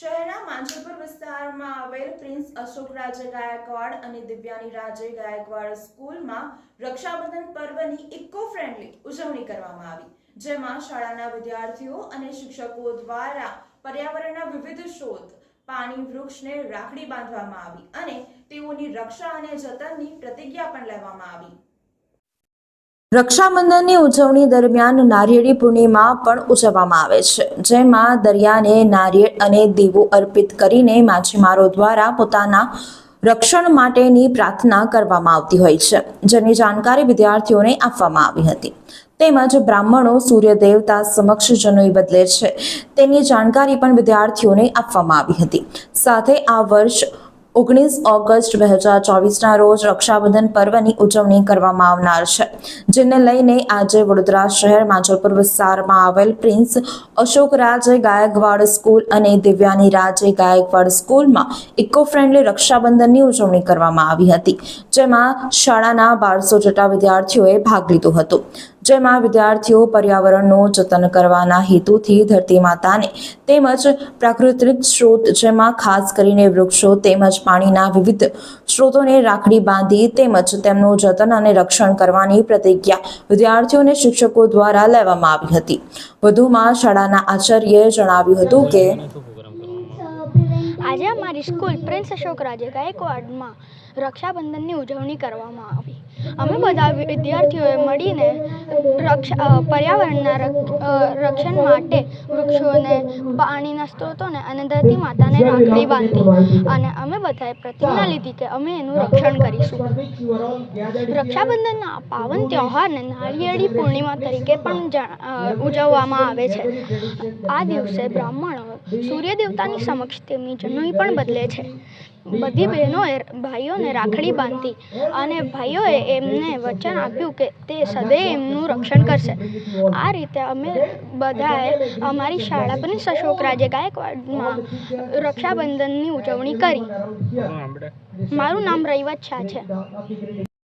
શહેરના માંજલપુર વિસ્તારમાં આવેલ પ્રિન્સ અશોક રાજે ગાયકવાડ અને દિવ્યાની રાજે ગાયકવાડ સ્કૂલમાં રક્ષાબંધન પર્વની ઇકો ફ્રેન્ડલી ઉજવણી કરવામાં આવી, જેમાં શાળાના વિદ્યાર્થીઓ અને શિક્ષકો દ્વારા પર્યાવરણના વિવિધ શોધ પાણી, વૃક્ષને રાખડી બાંધવામાં આવી અને તેઓની રક્ષા અને જતનની પ્રતિજ્ઞા પણ લેવામાં આવી. રક્ષાબંધનની ઉજવણી દરમિયાન નારિયેળી પૂર્ણિમા પણ ઉજવવામાં આવે છે, જેમાં દરિયાને નારિયેળ અને દીવો અર્પિત કરીને માછીમારો દ્વારા પોતાના રક્ષણ માટેની પ્રાર્થના કરવામાં આવતી હોય છે, જેની જાણકારી વિદ્યાર્થીઓને આપવામાં આવી હતી. તેમજ બ્રાહ્મણો સૂર્ય દેવતા સમક્ષ જનોઈ બદલે છે, તેની જાણકારી પણ વિદ્યાર્થીઓને આપવામાં આવી હતી. સાથે આ વર્ષ ઓગણીસ ઓગસ્ટ બે હજાર ચોવીસના રોજ રક્ષાબંધન પર્વની ઉજવણી કરવામાં આવનાર છે, જેને લઈને આજે વડોદરા શહેર માંજલપુર વિસ્તારમાં આવેલ પ્રિન્સ અશોક રાજે ગાયકવાડ સ્કૂલ અને દિવ્યાની રાજે ગાયકવાડ સ્કૂલમાં ઇકો ફ્રેન્ડલી રક્ષાબંધનની ઉજવણી કરવામાં આવી હતી, જેમાં શાળાના બારસો જેટલા વિદ્યાર્થીઓએ ભાગ લીધો હતો. જેમાં વિદ્યાર્થીઓ પર્યાવરણનું જતન કરવાના હેતુથી ધરતી માતાને તેમજ પ્રાકૃતિક સ્ત્રોત જેમાં ખાસ કરીને વૃક્ષો તેમજ પાણીના વિવિધ સ્ત્રોતોને રાખડી બાંધી તેમજ તેમનું જતન અને રક્ષણ કરવાની પ્રતિજ્ઞા વિદ્યાર્થીઓ અને શિક્ષકો દ્વારા લેવામાં આવી હતી. વધુમાં શાળાના આચાર્યએ જણાવ્યું હતું કે આજે અમારી સ્કૂલ પ્રિન્સ અશોક રાજે ગાયકવાડમાં રક્ષાબંધનની ઉજવણી કરવામાં આવી. અમે બધા વિદ્યાર્થીઓએ મળીને રક્ષ પર્યાવરણના રક- રક્ષણ માટે વૃક્ષોને, પાણીના સ્ત્રોતોને અને ધરતી માતાને રાખડી બાંધી અને અમે બધાએ પ્રતિજ્ઞા લીધી કે અમે એનું રક્ષણ કરીશું. રક્ષાબંધનના પાવન તહેવારને નાળિયેરી પૂર્ણિમા તરીકે પણ ઉજવવામાં આવે છે. આ દિવસે બ્રાહ્મણો સૂર્ય દેવતાની સમક્ષ તેમની જનોઈ પણ બદલે છે. બધી બહેનોએ ભાઈઓને રાખડી બાંધી અને ભાઈઓએ એમને વચન આપ્યું કે તે સદૈવ એમનું રક્ષણ કરશે. આ રીતે અમે બધાએ અમારી શાળા પ્રિન્સ અશોક રાજે ગાયકવાડમાં રક્ષાબંધનની ઉજવણી કરી. મારું નામ રૈવત શાહ છે.